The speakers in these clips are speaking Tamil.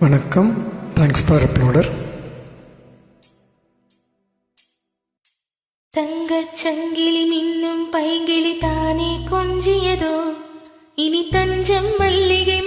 வணக்கம். தேங்க்ஸ் ஃபார் அப்லோடர் தங்கச் சங்கிலி மின்னும் பைங்கிளி தானே கொஞ்சியதோ? இனி தஞ்சம் மல்லிகை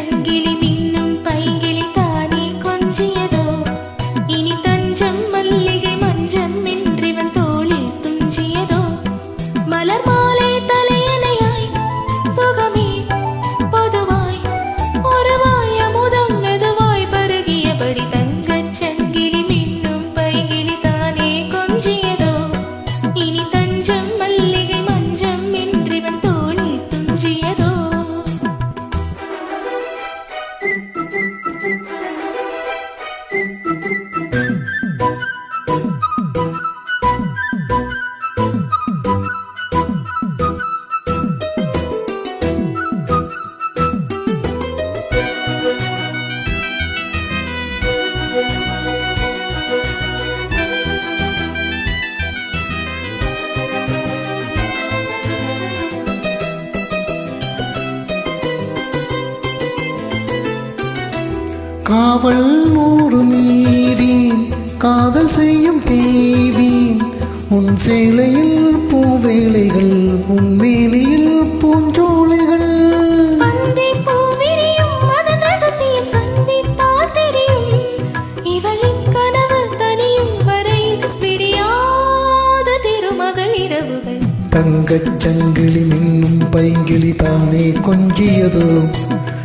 ചങ്കിലി காவல் நூறு மீறேன் காதல் செய்யும் தேவேன். உன் சேலையில் பூவேலைகள் உன் மேலையில் பூஞ்சோலைகள். தங்கச் சங்கிலி மின்னும் பைங்கிளி தானே கொஞ்சியதோ?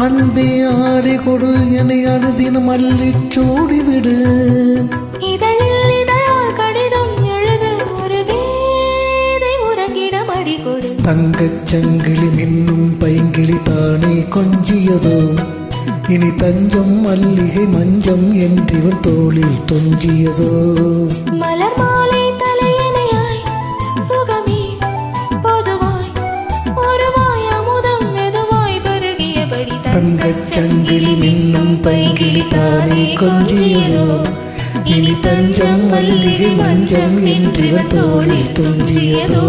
அன்பே ஆடி கொடு என்னை அழுதின மல்லி சூடி விடு தங்கச் சங்கிலி மின்னும் பைங்கிளி தானே கொஞ்சியதோ இனி தஞ்சம் மல்லிகை மஞ்சம் என்றிவர் தோளில் தொஞ்சியதோ மலர்மா தங்கச் சங்கிலி மின்னும் பங்கிலி தானே கொஞ்சியதோ? இனி தஞ்சம் மல்லிகை மஞ்சம் என்றிவன் தோளில் துஞ்சியதோ